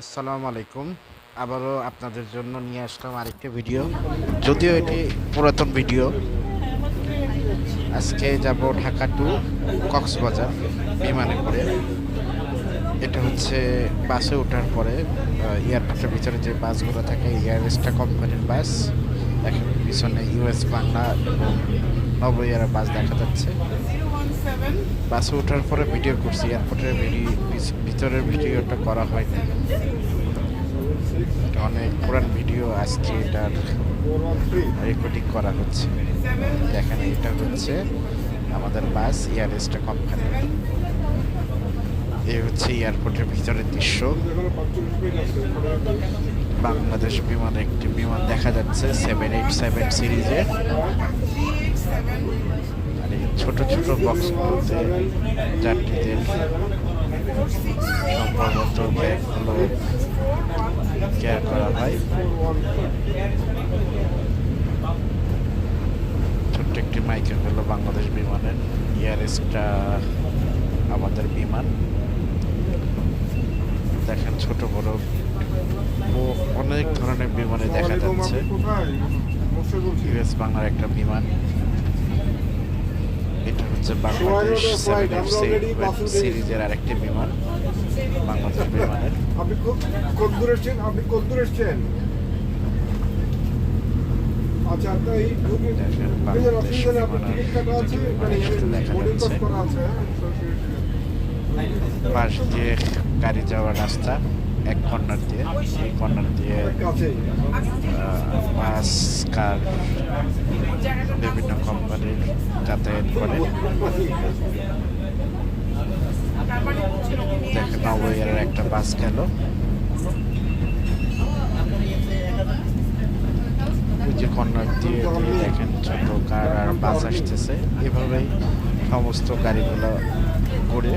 আসসালামু আলাইকুম। আবারও আপনাদের জন্য নিয়ে আসলাম আরেকটা ভিডিও। যদিও এটি পুরাতন ভিডিও। আজকে যাব ঢাকা টু কক্সবাজার বিমানে করে। এটা হচ্ছে বাসে ওঠার পরে এয়ারপোর্টের ভিতরে যে বাসগুলো থাকে, এয়ারস্টা কোম্পানির বাস। এখন পিছনে ইউএস বাংলা এবং নব বাস দেখা যাচ্ছে। বাসে ওঠার পরে ভিডিও করছি এয়ারপোর্টের ভিতরের ভিডিওটা করা হয়নি এটা অনেক পুরান ভিডিও আজকে এটার রেকর্ডিং করা হচ্ছে। দেখেন, এটা হচ্ছে আমাদের বাস এয়ারস্টা কোম্পানি এই হচ্ছে এয়ারপোর্টের ভিতরের দৃশ্য। বাংলাদেশ বিমানে একটি বিমান দেখা যাচ্ছে সেভেন এইট সেভেন সিরিজের ছোট ছোট বক্সগুলোতে যাত্রীদের সম্ভবত ব্যাগগুলো কেয়ার করা হয়। ছোট্ট একটি মাইকে হলো বাংলাদেশ বিমানের ইয়ারেস্টটা আমাদের বিমান। দেখেন ছোট বড় অনেক ধরনের বিমানে দেখা যাচ্ছে। ইউএস বাংলার একটা বিমান। হচ্ছে বাংলাদেশ সেভেন এফ সিরিজের আরেকটি বিমান বাংলাদেশ বিমানের আপনি কত দূর এসছেন আপনি কত দূর এসছেন আচ্ছা আপনার এই আপনার টিকিট কাটা আছে মানে বোর্ডিং পাস করা আছে হ্যাঁ পাশ দিয়ে গাড়ি যাওয়ার রাস্তা। কর্নার দিয়ে কর্নার দিয়ে বাস কার বিভিন্ন কোম্পানির যাতায়াত করে। দেখেন নবইয়ের একটা বাস গেল। যে কর্নার দিয়ে দিয়ে দেখেন ছোট কার আর বাস আসতেছে, এভাবেই সমস্ত গাড়িগুলো করে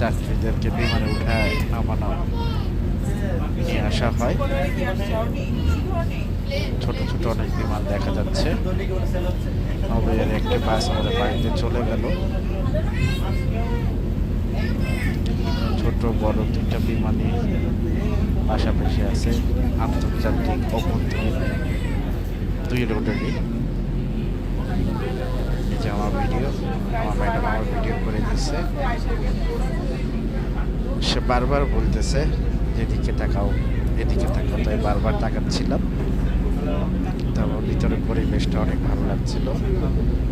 যাত্রীদেরকে বিমানে উঠায়, নামানো। নিয়ে আসা হয়। ছোট ছোট অনেক বিমান দেখা যাচ্ছে। নবের একটি বাস আমাদের বাড়িতে চলে গেল। ছোট, বড় দুইটা বিমানই পাশাপাশি আছে। আন্তর্জাতিক অভ্যন্তরীণ দুই রোডেরই। যে আমার ভিডিও, আমার ম্যাডাম আমার ভিডিও করে দিচ্ছে সে বারবার বলতেছে যেদিকে তাকাও এদিকে তাকাও। তাই বারবার তাকাচ্ছিলাম। তারপর ভিতরের পরিবেশটা অনেক ভালো লাগছিল।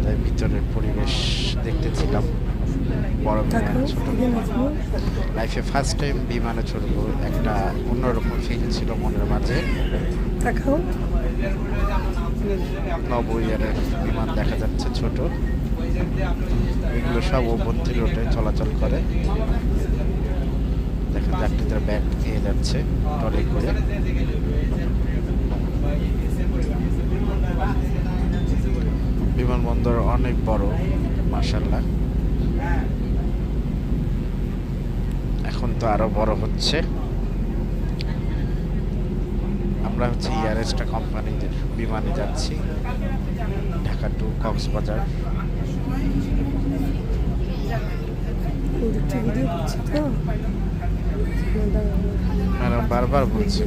তাই ভিতরের পরিবেশ দেখতেছিলাম। বড় বিমান ছোট লাইফে ফার্স্ট টাইম বিমানে চড়বো একটা অন্যরকম ফিল ছিল মনের মাঝে। নব ইয়ারের বিমান দেখা যাচ্ছে ছোট। এগুলো সব অভ্যন্তরীণ রোডে চলাচল করে। দেখা যাত্রীদের ব্যাগ নিয়ে যাচ্ছে, ট্রলি করে। বিমানবন্দর অনেক বড় মার্শাল্লাহ এখন তো আরও বড় হচ্ছে। আমরা হচ্ছে ইয়ারেস্টা কোম্পানিদের বিমানে যাচ্ছি, ঢাকা টু কক্সবাজার। ভিডিও তো। ম্যাডাম বারবার বলছি,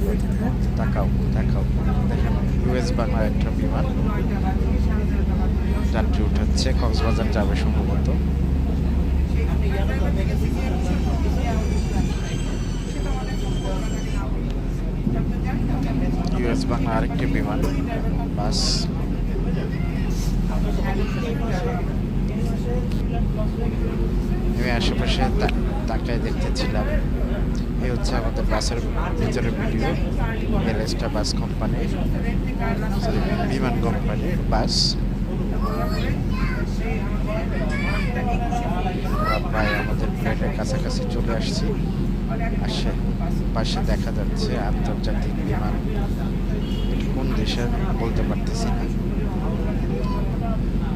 তাকাও তাকাও দেখেন, ইউএস বাংলার একটা বিমান যাত্রী উঠাচ্ছে, কক্সবাজার যাবে সম্ভবত। ইউএস বাংলা আরেকটি বিমান, বাস। আমি আশেপাশে তাকায় দেখতেছিলাম। এই হচ্ছে আমাদের বাসের ভিতরে ভিডিও এলএসটা বাস কোম্পানি সরি বিমান কোম্পানির বাস প্রায় আমাদের প্লেনের কাছাকাছি চলে আসছি আসে পাশে দেখা যাচ্ছে আন্তর্জাতিক বিমান কোন দেশের বলতে পারতেছি না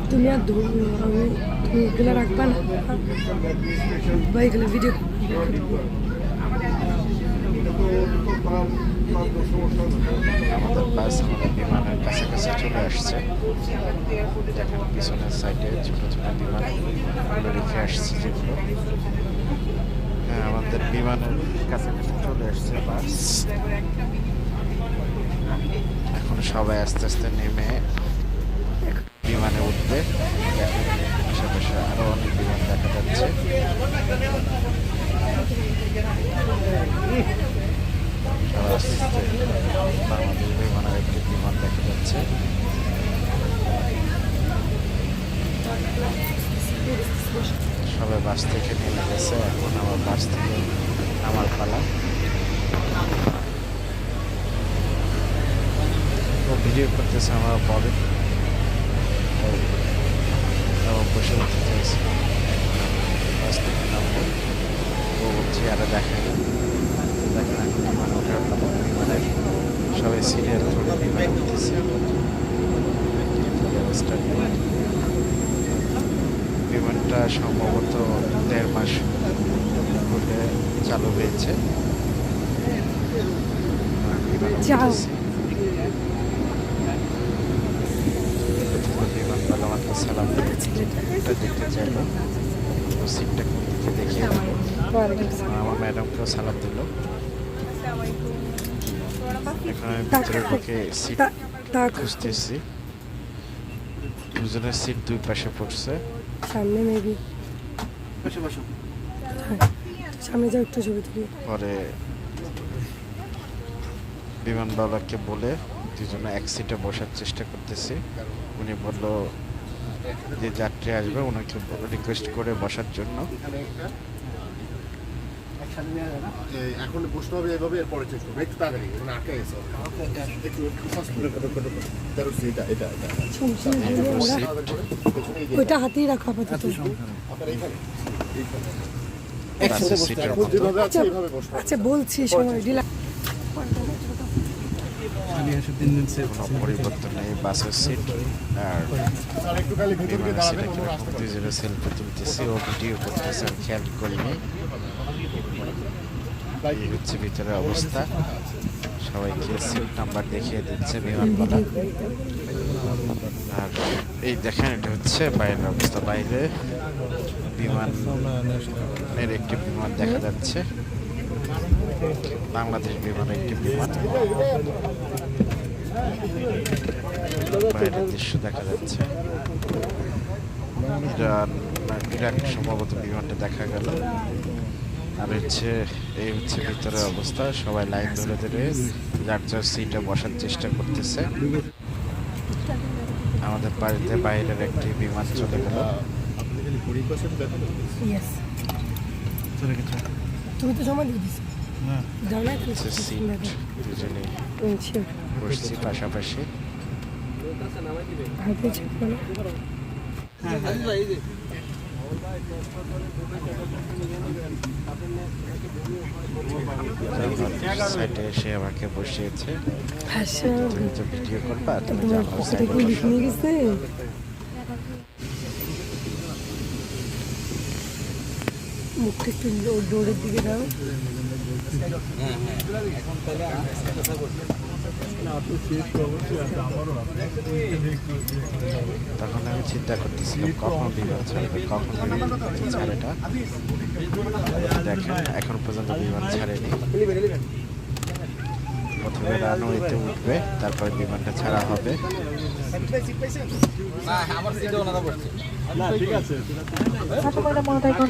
তুমি আর তুমি রাখবা না বা ভিডিও আমাদের বাস আমাদের বিমানের কাছাকাছি চলে আসছে। দেখেন পিছনের সাইডে ছোট ছোট বিমান। রেখে আসছে যেগুলো। হ্যাঁ, আমাদের বিমানের কাছাকাছি চলে এসছে বাস। এখন সবাই আস্তে আস্তে নেমে বিমানে উঠবে। আশেপাশে আরও অনেক বিমান দেখা যাচ্ছে। বিমানের একটি বিমান দেখা যাচ্ছে সবাই বাস থেকে নেমে গেছে, এখন আমার বাস থেকে আমার পালা। ও ভিডিও করতেছে আমার পরে। বসে উঠতে চাইছে বাস থেকে নামবো। ও বলছে আরে সবাই সিরিয়াল ধরে বিমান। বিমানটা সম্ভবত দেড় মাস হলে চালু হয়েছে বিমানে যাও। উঠতেছি। বিমানবালা আমাকে সালাম দেখতে চাইলো তো সিটটা আসসালাম। আমার ম্যাডামকেও সালাম দিল এখন ভিতরে ঢুকে সিট খুঁজতেছি দুজনের সিট দুই পাশে পড়ছে সামনে মেবি সামনে যাও একটু ছবি তুলি পরে বিমানবালাকে বলে দুজনে এক সিটে বসার চেষ্টা করতেছি উনি বলল যে যাত্রী আসবে ওনাকে রিকোয়েস্ট করে বসার জন্য এই এখন বসতে হবে এভাবে এরপরে চেক করব। একটু তাড়াতাড়ি মানে আটকে গেছে একটু একটু ফাস্ট করে করো করো করো এটা এটা এটা। শুন শুন এই শুন, দুটো ওরা- সিট পেছনে ওইটা হাতেই রাখো আপাতত। আপনার এইখানে? আচ্ছা, আচ্ছা বলছি সময় সেলফি তুলতেছি ও ভিডিও করতেছে খেয়াল করিনি। এই হচ্ছে ভিতরের অবস্থা। সবাইকে সিট নাম্বার দেখিয়ে দিচ্ছে বিমানবালা। আর এই দেখেন, এটা হচ্ছে বাইরের অবস্থা। বাইরে বিমানের একটি বিমান দেখা যাচ্ছে। বাংলাদেশ বিমানের একটি বিমান। বাইরের দৃশ্য দেখা যাচ্ছে। ইরান ইরাক সম্ভবত বিমানটা দেখা গেল। আর হচ্ছে এই হচ্ছে ভিতরের অবস্থা। সবাই লাইন ধরে ধরে যার যার সিটে বসার চেষ্টা করতেছে। আমাদের বাড়িতে বাইরের একটি বিমান চলে গেল। তুমি তো সময় দিয়ে বসছি। পাশাপাশি। সাইডে এসে আমাকে বসিয়েছে। আচ্ছা। তুমি তো ভিডিও করবা তুমি জানো পকেটে সাইডে কি লিখে নিয়ে গেছে? মুখটা একটু ডো- ডোরের দিকে দাও। তখন আমি চিন্তা করতেছিলাম কখন বিমান ছাড়বে কখন বিমান ছাড়ে এটা দেখেন এখন পর্যন্ত বিমান ছাড়েনি। প্রথমে রানওয়েতে উঠবে তারপর বিমানটা ছাড়া হবে। ছাত্রমহিলা মহোদয়গণ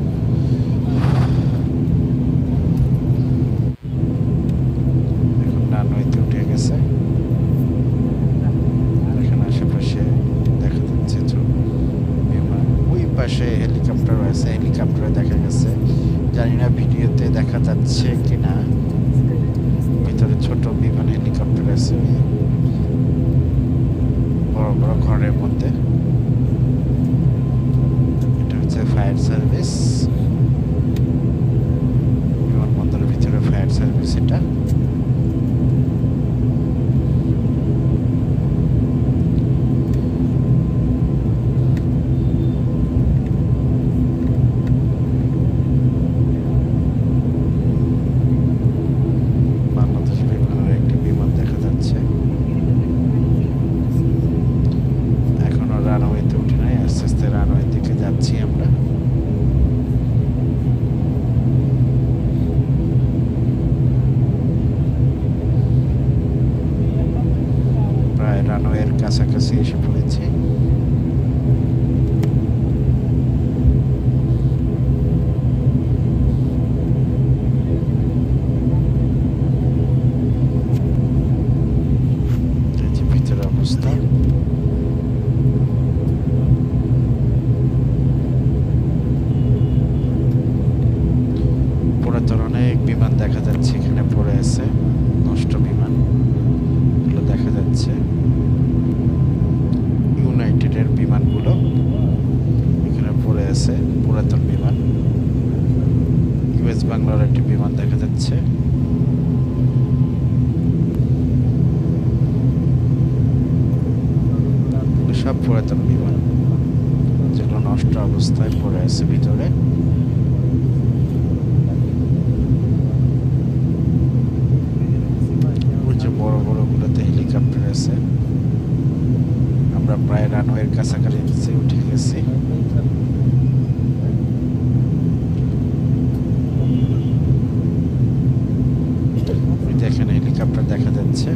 বিমান দেখা যাচ্ছে এখানে পড়ে আছে নষ্ট বিমান এগুলো দেখা যাচ্ছে ইউনাইটেডের বিমানগুলো এখানে পড়ে আছে পুরাতন বিমান ইউএস বাংলার একটি বিমান দেখা যাচ্ছে এগুলো সব পুরাতন বিমান যেগুলো নষ্ট অবস্থায় পড়ে আছে ভিতরে ওই যে বড় বড় গুলোতে হেলিকপ্টার আছে আমরা প্রায় রানওয়ের কাছাকাছি উঠে গেছি ওই দেখেন হেলিকপ্টার দেখা যাচ্ছে।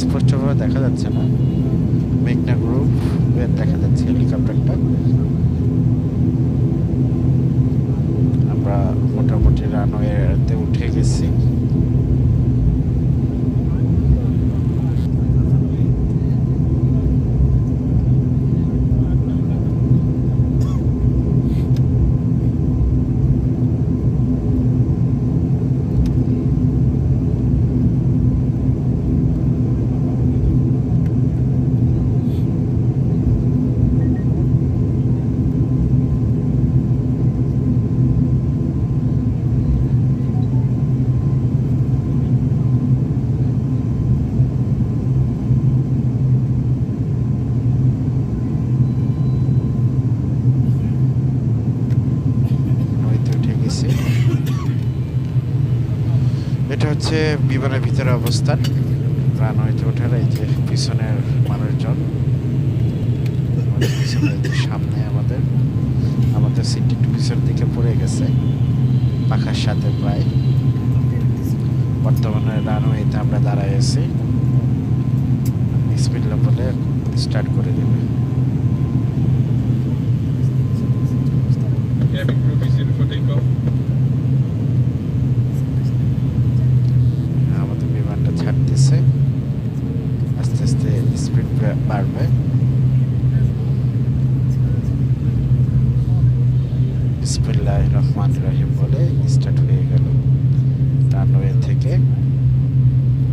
স্পষ্টভাবে দেখা যাচ্ছে না। মেঘনা গ্রুপ দেখা যাচ্ছে হেলিকপ্টারটা আমরা মোটামুটি রানওয়েতে উঠে গেছি নদীতে উঠে গেছি এটা হচ্ছে বিমানের ভিতরে অবস্থান। রানওয়েতে ওঠার এই যে পিছনের মানুষজন। সামনে আমাদের আমাদের সিটটি একটু পিছনের দিকে পড়ে গেছে। পাখার সাথে প্রায়। বর্তমানে রানওয়েতে আমরা দাঁড়ায় আছি। স্পিড বলে স্টার্ট করে দেবে Cabin crew is in for takeoff. আমাদের বিমানটা ছাড়তেছে আস্তে আস্তে স্পিড বাড়বে বিসমিল্লাহ রহমান রহিম বলে স্টার্ট হয়ে গেল। রানওয়ে থেকে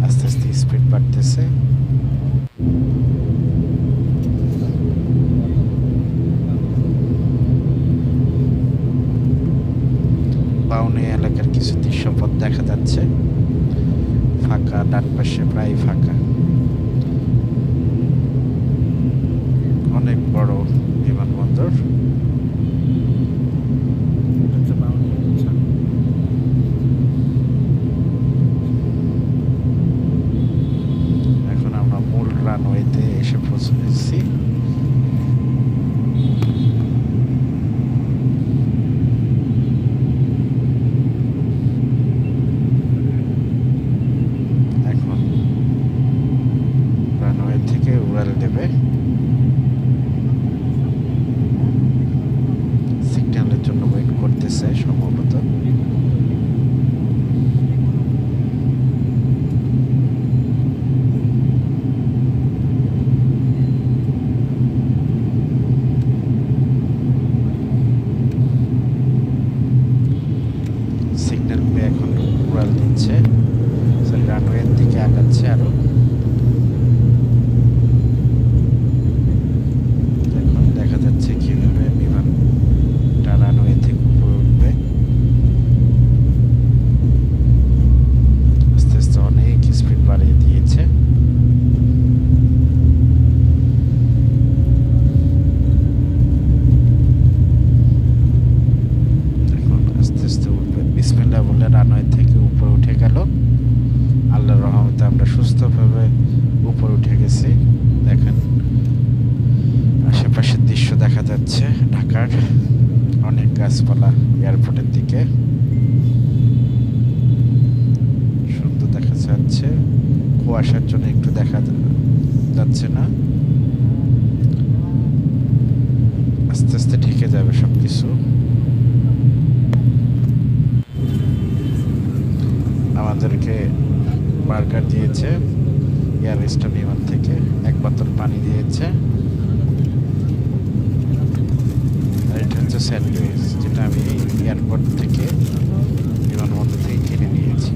আস্তে আস্তে স্পিড বাড়তেছে। বাউনি এলাকার কিছু দৃশ্যপথ দেখা যাচ্ছে। ফাঁকা ডান পাশে প্রায় ফাঁকা অনেক বড় বিমানবন্দর এখন আমরা মূল রানওয়েতে এসে পৌঁছেছি হবে সব কিছু আমাদেরকে বার্গার দিয়েছে এয়ার ইস্টার বিমান থেকে এক বোতল পানি দিয়েছে। আর এটা হচ্ছে স্যান্ডউইচ যেটা আমি এয়ারপোর্ট থেকে বিমানবন্দর থেকে কিনে নিয়েছি।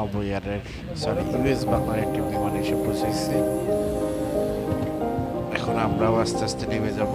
নবয়ারের সরি ইউএস বাংলার একটি বিমান এসে পৌঁছেছে। এখন আমরাও আস্তে আস্তে নেমে যাব।